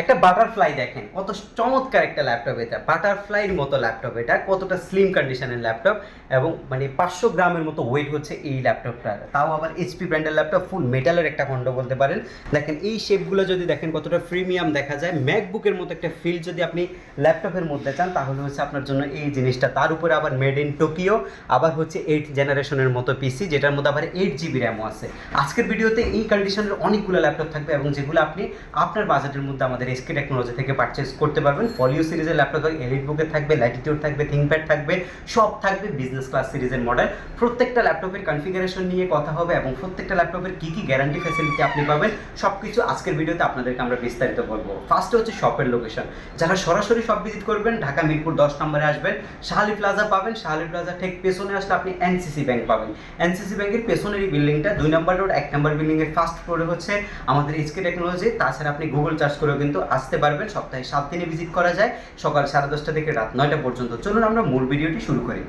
একটা বাটারফ্লাই দেখেন, কত চমৎকার একটা ল্যাপটপ এটা। বাটারফ্লাইয়ের মতো ল্যাপটপ এটা, কতটা স্লিম কন্ডিশনের ল্যাপটপ এবং মানে পাঁচশো গ্রামের মতো ওয়েট হচ্ছে এই ল্যাপটপটার তাও আবার এইচপি ব্র্যান্ডের ল্যাপটপ ফুল মেটালের একটা খণ্ড বলতে পারেন। দেখেন এই শেপগুলো যদি দেখেন, কতটা প্রিমিয়াম দেখা যায়। ম্যাকবুকের মতো একটা ফিল যদি আপনি ল্যাপটপের মধ্যে চান, তাহলে হচ্ছে আপনার জন্য এই জিনিসটা। তার উপরে আবার মেড ইন টোকিও আবার হচ্ছে এইট জেনারেশনের মতো পিসি যেটার মধ্যে আবার এইট জিবি র্যামও আছে। আজকের ভিডিওতে এই কন্ডিশনের অনেকগুলো ল্যাপটপ থাকবে এবং যেগুলো আপনি আপনার বাজেটের মধ্যে আমাদের এসকে টেকনোলজি থেকে পারচেস করতে পারবেন। ফলিও সিরিজের ল্যাপটপ থাকবে এলিট বুকে থাকবে ল্যাটিটিউড থাকবে থিঙ্কপ্যাড থাকবে, সব থাকবে বিজনেস ক্লাস সিরিজের মডেল প্রত্যেকটা ল্যাপটপের কনফিগারেশন নিয়ে কথা হবে এবং প্রত্যেকটা ল্যাপটপের কী কী গ্যারান্টি ফ্যাসিলিটি আপনি পাবেন সব কিছু আজকের ভিডিওতে আপনাদেরকে আমরা বিস্তারিত বলব। ফার্স্টে হচ্ছে শপের লোকেশন যারা সরাসরি শপ ভিজিট করবেন, ঢাকা মিরপুর দশ নম্বরে আসবেন, শাহালি প্লাজা পাবেন, শাহালি প্লাজা ঠিক পেছনে আসলে আপনি এনসিসি ব্যাংক পাবেন। এনসিসি ব্যাংকের পেছনের এই বিল্ডিংটা দুই নম্বর রোড এক নম্বর বিল্ডিংয়ের ফার্স্ট ফ্লোরে হচ্ছে আমাদের এইচকে টেকনোলজি তাছাড়া আপনি গুগল চার্জ করেও কিন্তু আসতে পারবেন সপ্তাহে সাত দিনে ভিজিট করা যায়। সকাল সাড়ে দশটা থেকে রাত নয়টা পর্যন্ত। চলুন আমরা মূল ভিডিওটি শুরু করি।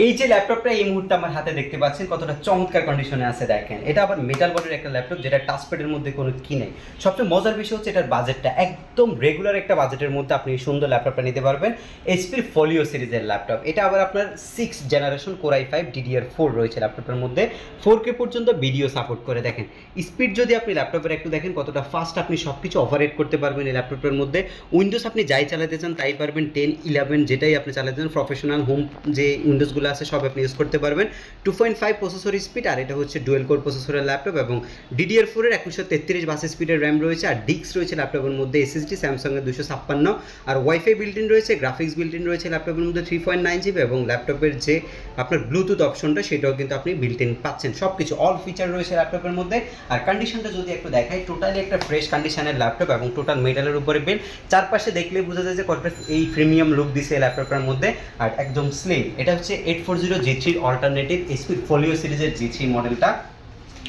এই যে ল্যাপটপটা এই মুহূর্তে আমার হাতে দেখতে পাচ্ছেন, কতটা চমৎকার কন্ডিশনে আছে দেখেন। এটা আবার মেটাল বডির একটা ল্যাপটপ যেটা টাচপ্যাডের মধ্যে কোনো কি নেই। সবচেয়ে মজার বিষয় হচ্ছে এটার বাজেটটা একদম রেগুলার একটা বাজেটের মধ্যে আপনি সুন্দর ল্যাপটপটা নিতে পারবেন। এইচপির ফলিও সিরিজের ল্যাপটপ এটা আবার আপনার six generation core i five DDR four রয়েছে ল্যাপটপের মধ্যে। ফোর কে পর্যন্ত ভিডিও সাপোর্ট করে দেখেন। স্পিড যদি আপনি ল্যাপটপের একটু দেখেন, কতটা ফাস্ট আপনি সব কিছু অপারেট করতে পারবেন এই ল্যাপটপের মধ্যে। উইন্ডোজ আপনি যাই চালাতে চান তাই পারবেন। টেন ইলেভেন যেটাই আপনি চালাতে চান প্রফেশনাল হোম যে উইন্ডোজগুলো আছে সব আপনি ইউজ করতে পারবেন। Two point five processor speed আর এটা হচ্ছে ডুয়েল কোর প্রসেসরের ল্যাপটপ এবং ডিডিআর ফোরের একুশশো তেত্রিশ বাস স্পিডের র্যাম রয়েছে, আর ডিক্স রয়েছে ল্যাপটপের মধ্যে এসএসডি স্যামসাংয়ের দুশো ছাপ্পান্ন, আর ওয়াইফাই বিল্ট ইন রয়েছে গ্রাফিক্স বিল্ট ইন রয়েছে ল্যাপটপের মধ্যে থ্রি পয়েন্ট নাইন জিবি এবং ল্যাপটপের যে আপনার ব্লুটুথ অপশনটা সেটাও কিন্তু আপনি বিল্ট ইন পাচ্ছেন। সব কিছু অল ফিচার রয়েছে ল্যাপটপের মধ্যে, আর কন্ডিশনটা যদি একটু দেখাই টোটালি একটা ফ্রেশ কন্ডিশনের ল্যাপটপ এবং টোটাল মেটালের উপরে বিল চারপাশে দেখলে বোঝা যায় যে কতটা এই প্রিমিয়াম লুক দিছে এই ল্যাপটপটার মধ্যে, আর একদম স্লিম এটা হচ্ছে এইট ফোর জিরো জি থ্রির অল্টারনেটিভ এসপি ফোলিও সিরিজের জি থ্রি মডেলটা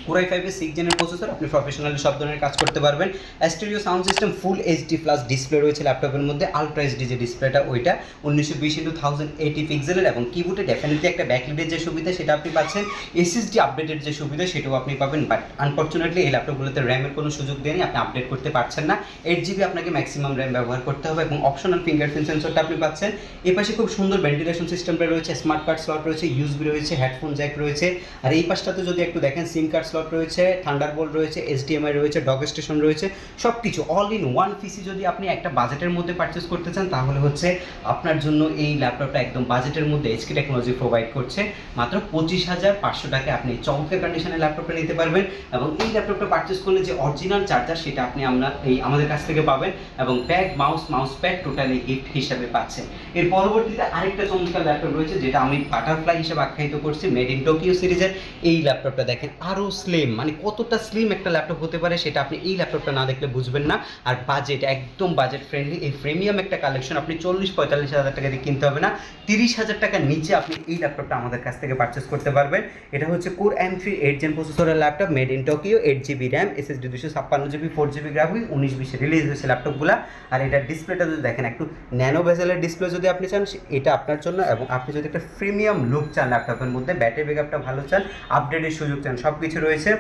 কোরাই ফাইভের সিক্স জেনের প্রসেসর আপনি প্রফেশনালি সব ধরনের কাজ করতে পারবেন। Stereo sound system full HD plus display রয়েছে ল্যাপটপের মধ্যে আলট্রা এইচডি যে ডিসপ্লেটা ওইটা উনিশশো বিশ ইন্টু থাউজেন্ড এইটি পিক্সেলের এবং কিবোর্ডে ডেফিনেটলি একটা ব্যাকলিডের যে সুবিধা, সেটা আপনি পাচ্ছেন। এসএসডি আপডেটের যে সুবিধা, সেটাও আপনি পাবেন বাট আনফর্চুনেটলি এই ল্যাপটপগুলোতে র্যামের কোনো সুযোগ দেয়নি, আপনি আপডেট করতে পারছেন না। এইট জিবি আপনাকে ম্যাক্সিমাম র্যাম ব্যবহার করতে হবে এবং অপশনাল ফিঙ্গারপ্রিন্ট সেন্সরটা আপনি পাচ্ছেন। এ পাশে খুব সুন্দর ভেন্টিলেশন সিস্টেমটা রয়েছে স্মার্ট কার্ড স্লট রয়েছে ইউজবি রয়েছে হেডফোন জ্যাক রয়েছে। আর এই পাশটাতে যদি একটু দেখেন সিম কার্ড স্লট রয়েছে থান্ডারবোল্ট রয়েছে এইচডিএমআই রয়েছে ডগ স্টেশন রয়েছে সব কিছু অল ইন ওয়ান পিসি যদি আপনি একটা বাজেটের মধ্যে পারচেস করতে চান, তাহলে হচ্ছে আপনার জন্য এই ল্যাপটপটা একদম বাজেটের মধ্যে এইচকে টেকনোলজি প্রোভাইড করছে। মাত্র পঁচিশ হাজার পাঁচশো টাকা আপনি চমকের কন্ডিশনের ল্যাপটপটা নিতে পারবেন এবং এই ল্যাপটপটা পারচেস করলে যে অরিজিনাল চার্জার সেটা আপনি আমরা এই আমাদের কাছ থেকে পাবেন এবং bag mouse mouse pad totally gift হিসাবে পাচ্ছেন। এর পরবর্তীতে আরেকটা চমৎকার ল্যাপটপ রয়েছে, যেটা আমি বাটারফ্লাই হিসেবে আখ্যায়িত করছি মেড ইন টোকিও সিরিজের। এই ল্যাপটপটা দেখেন, আরও স্লিম মানে কতটা স্লিম একটা ল্যাপটপ হতে পারে সেটা আপনি এই ল্যাপটপটা না দেখলে বুঝবেন না। আর বাজেট একদম বাজেট ফ্রেন্ডলি এই প্রিমিয়াম একটা কালেকশন আপনি চল্লিশ পঁয়তাল্লিশ হাজার টাকা দিয়ে কিনতে হবে না। তিরিশ হাজার টাকার নিচে আপনি এই ল্যাপটপটা আমাদের কাছ থেকে পারচেস করতে পারবেন। এটা হচ্ছে core M three eight gen প্রসেসরের laptop made in Tokyo eight GB RAM SSD দুশো ছাপ্পান্ন জিবি ফোর জিবি গ্রাফিক উনিশ বিশে রিলিজ হয়েছে ল্যাপটপগুলো আর এটা ডিসপ্লেটা যদি দেখেন, একটু ন্যানো ভেসেলের ডিসপ্লে যদি আপনি চান এটা আপনার জন্য এবং আপনি যদি একটা প্রিমিয়াম লুক চান ল্যাপটপের মধ্যে ব্যাটারি ব্যাকআপটা ভালো চান আপডেটের সুযোগ চান সব কিছু রয়েছে রয়েছে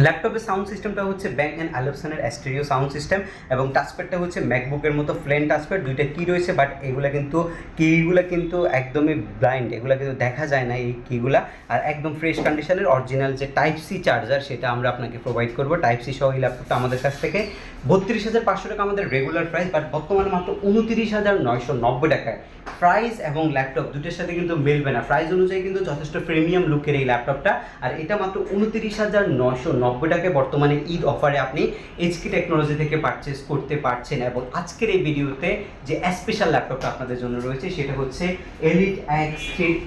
ল্যাপটপের সাউন্ড সিস্টেমটা হচ্ছে ব্যাঙ্ক অ্যান্ড অ্যালপসনের অ্যাস্টেরিও সাউন্ড সিস্টেম এবং টাচপ্যাডটা হচ্ছে ম্যাকবুকের মতো প্লেন টাচপ্যাড দুইটা কি রয়েছে বাট এগুলো কিন্তু কিগুলো কিন্তু একদমই ব্লাইন্ড এগুলো কিন্তু দেখা যায় না এই কিগুলা আর একদম ফ্রেশ কন্ডিশনের অরিজিনাল যে টাইপ সি চার্জার সেটা আমরা আপনাকে প্রোভাইড করব। টাইপ সি সহ এই ল্যাপটপটা আমাদের কাছ থেকে। বত্রিশ হাজার পাঁচশো টাকা আমাদের রেগুলার প্রাইস বাট বর্তমানে মাত্র উনতিরিশ হাজার নয়শো নব্বই টাকায়। প্রাইস এবং ল্যাপটপ দুটোর সাথে কিন্তু মিলবে না। প্রাইস অনুযায়ী কিন্তু যথেষ্ট প্রিমিয়াম লুকের এই ল্যাপটপটা আর এটা মাত্র উনতিরিশ হাজার নয়শো নব্বই টাকায় বর্তমানে ঈদ অফারে আপনি এইচকি টেকনোলজি থেকে পারচেস করতে পারছেন এবং আজকের এই ভিডিওতে যে স্পেশাল ল্যাপটপটা আপনাদের জন্য রয়েছে সেটা হচ্ছে এলিট এক্স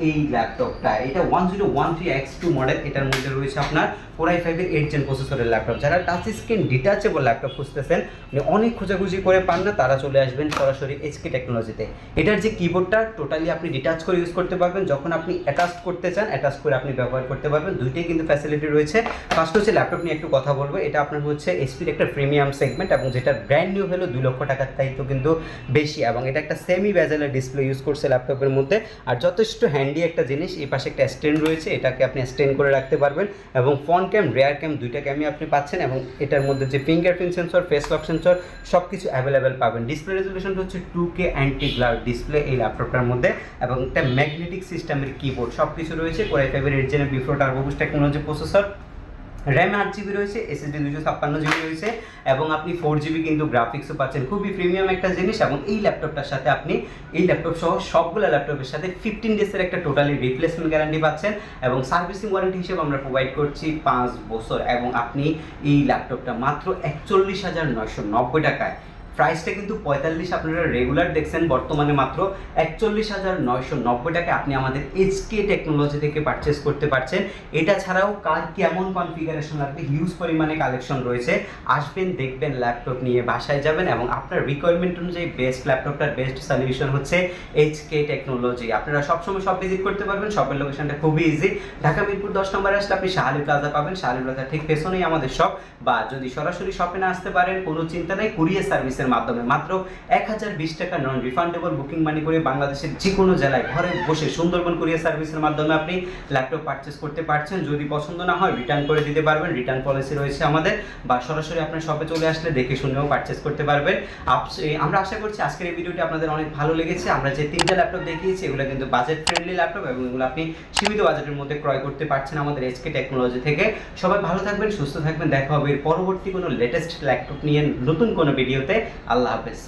এই ল্যাপটপটা এটা one zero one three X two model এটার মধ্যে রয়েছে আপনার কোরাই ফাইভের এইট জেন প্রসেসরের ল্যাপটপ যারা টাচ স্ক্রিন ডিটাচেবল ল্যাপটপ খুঁজতেছেন মানে অনেক খোঁজাখুঁজি করে পান না, তারা চলে আসবেন সরাসরি এইচকে টেকনোলজিতে এটার যে কিবোর্ডটা টোটালি আপনি ডিটাচ করে ইউজ করতে পারবেন। যখন আপনি অ্যাটাচ করতে চান অ্যাটাচ করে আপনি ব্যবহার করতে পারবেন। দুইটাই কিন্তু ফ্যাসিলিটি রয়েছে। ফার্স্ট হচ্ছে ল্যাপটপ নিয়ে একটু কথা বলব। এটা আপনার হচ্ছে এসপির একটা প্রিমিয়াম সেগমেন্ট এবং যেটা ব্র্যান্ড নিউ হলো দুই লক্ষ টাকার দায়িত্ব কিন্তু বেশি এবং এটা একটা সেমি ব্যাজেলের ডিসপ্লে ইউজ করছে ল্যাপটপের মধ্যে। আর যথেষ্ট হ্যান্ডি একটা জিনিস, এই পাশে একটা স্ট্যান্ড রয়েছে, এটাকে আপনি স্ট্যান্ড করে রাখতে পারবেন এবং ফ্রন্ট ক্যাম রেয়ার ক্যাম দুইটা ক্যামই আপনি পাচ্ছেন এবং এটার মধ্যে যে fingerprint sensor face lock sensor সব কিছু অ্যাভেলেবেল পাবেন ডিসপ্লে রেজলিউশনটা হচ্ছে two K anti glare display এই ল্যাপটপটার মধ্যে এবং একটা ম্যাগনেটিক সিস্টেমের কিবোর্ড সব কিছু রয়েছে কোরাই ফাইভের eight জেনের before turbo boost technology processor RAM আট জিবি রয়েছে এসএসডি দুশো ছাপ্পান্ন জিবি রয়েছে, এবং আপনি ফোর জিবি কিন্তু গ্রাফিক্সও পাচ্ছেন। খুবই প্রিমিয়াম একটা জিনিস, এবং এই ল্যাপটপটার সাথে আপনি এই ল্যাপটপ সহ সবগুলো ল্যাপটপের সাথে ফিফটিন ডেজের একটা টোটালি রিপ্লেসমেন্ট গ্যারান্টি পাচ্ছেন, এবং সার্ভিসিং ওয়ারেন্টি হিসেবে আমরা প্রোভাইড করছি পাঁচ বছর, এবং আপনি এই ল্যাপটপটা মাত্র একচল্লিশ হাজার নয়শো নব্বই টাকায়। প্রাইসটা কিন্তু পঁয়তাল্লিশ আপনারা রেগুলার দেখছেন বর্তমানে মাত্র একচল্লিশ হাজার নয়শো নব্বই টাকায় আপনি আমাদের এইচকে টেকনোলজি থেকে পারচেস করতে পারছেন। এটা ছাড়াও কার কেমন কনফিগারেশন লাগবে হিউজ পরিমাণে কালেকশন রয়েছে, আসবেন, দেখবেন ল্যাপটপ নিয়ে বাসায় যাবেন এবং আপনার রিকোয়ারমেন্ট অনুযায়ী বেস্ট ল্যাপটপটার বেস্ট সলিউশন হচ্ছে এইচকে টেকনোলজি আপনারা সবসময় সব ভিজিট করতে পারবেন শপের লোকেশনটা খুবই ইজি ঢাকা মিরপুর দশ নম্বরে আসলে আপনি শাহালি প্লাজা পাবেন। শাহালি প্লাজা ঠিক পেছনেই আমাদের শপ বা যদি সরাসরি শপে না আসতে পারেন, কোনো চিন্তা নেই কুরিয়ার সার্ভিসের মাধ্যমে। মাত্র এক হাজার বিশ টাকা নন রিফান্ডেবল বুকিং মানি করে বাংলাদেশের যে কোনো জেলায় ঘরে বসে সুন্দরবন কুরিয়ার সার্ভিসের মাধ্যমে আপনি ল্যাপটপ পারচেস করতে পারছেন। যদি পছন্দ না হয় রিটার্ন করে দিতে পারবেন। রিটার্ন পলিসি রয়েছে আমাদের বা সরাসরি আপনার শপে চলে আসলে দেখে শুনেও পারচেস করতে পারবেন। আমরা আশা করছি আজকের এই ভিডিওটি আপনাদের অনেক ভালো লেগেছে। আমরা যে তিনটা ল্যাপটপ দেখিয়েছি, এগুলো কিন্তু বাজেট ফ্রেন্ডলি ল্যাপটপ এবং এগুলো আপনি সীমিত বাজেটের মধ্যে ক্রয় করতে পারছেন আমাদের এসকে টেকনোলজি থেকে। সবাই ভালো থাকবেন, সুস্থ থাকবেন। দেখা হবে এর পরবর্তী কোনো লেটেস্ট ল্যাপটপ নিয়ে নতুন কোনো ভিডিওতে আল্লাহ হাফেজ।